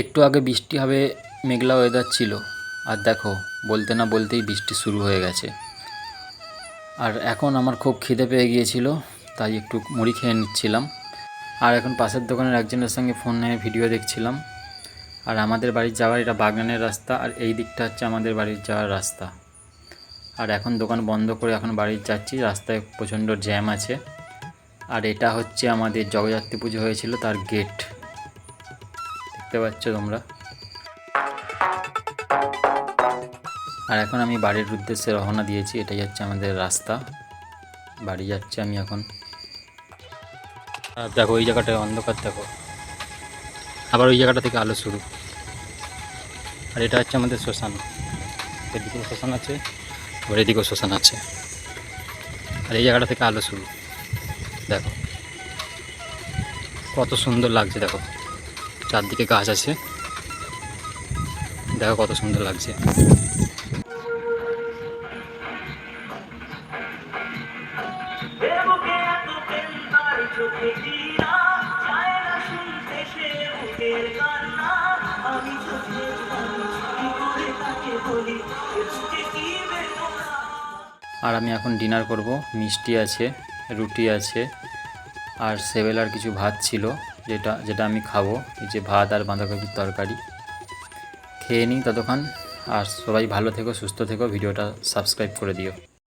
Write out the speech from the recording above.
একটু আগে বৃষ্টি হবে, মেঘলা ওয়েদার ছিল। আর দেখো, বলতে না বলতেই বৃষ্টি শুরু হয়ে গেছে। আর এখন আমার খুব খিদে পেয়ে গিয়েছিল, তাই একটু মুড়ি খেয়ে নিচ্ছিলাম। আর এখন পাশের দোকানের একজনের সঙ্গে ফোনে ভিডিও দেখছিলাম। আর আমাদের বাড়ির যাওয়ার এটা বাগানের রাস্তা, আর এই দিকটা হচ্ছে আমাদের বাড়ির যাওয়ার রাস্তা। আর এখন দোকান বন্ধ করে এখন বাড়ি যাচ্ছি, রাস্তায় প্রচণ্ড জ্যাম আছে। আর এটা হচ্ছে আমাদের জগদ্ধাত্রী পুজো হয়েছিল, তার গেট দেখতে পাচ্ছ তোমরা। আর এখন আমি বাড়ির উদ্দেশ্যে রওনা দিয়েছি, এটাই হচ্ছে আমাদের রাস্তা। বাড়ি যাচ্ছি আমি এখন। আর দেখো, ওই জায়গাটায় অন্ধকার, দেখো। আবার ওই জায়গাটা থেকে আলো শুরু। আর এটা হচ্ছে আমাদের শ্মশান। এদিকেও শ্মশান আছে, আবার এদিকেও শ্মশান আছে। আর এই জায়গাটা থেকে আলো শুরু। দেখো। কত সুন্দর লাগছে, দেখো। চারদিকে গাছ আছে। দেখো কত সুন্দর লাগছে। আর আমি এখন ডিনার করব। মিষ্টি আছে, রুটি আছে, আর সেবেলার কিছু ভাত ছিল। যেটা যেটা আমি খাব, এই যে ভাত আর বাঁধাকপির তরকারি। খেয়ে নিই ততক্ষণ, আর সবাই ভালো থেকো, সুস্থ থেকো, ভিডিওটা সাবস্ক্রাইব করে দিও।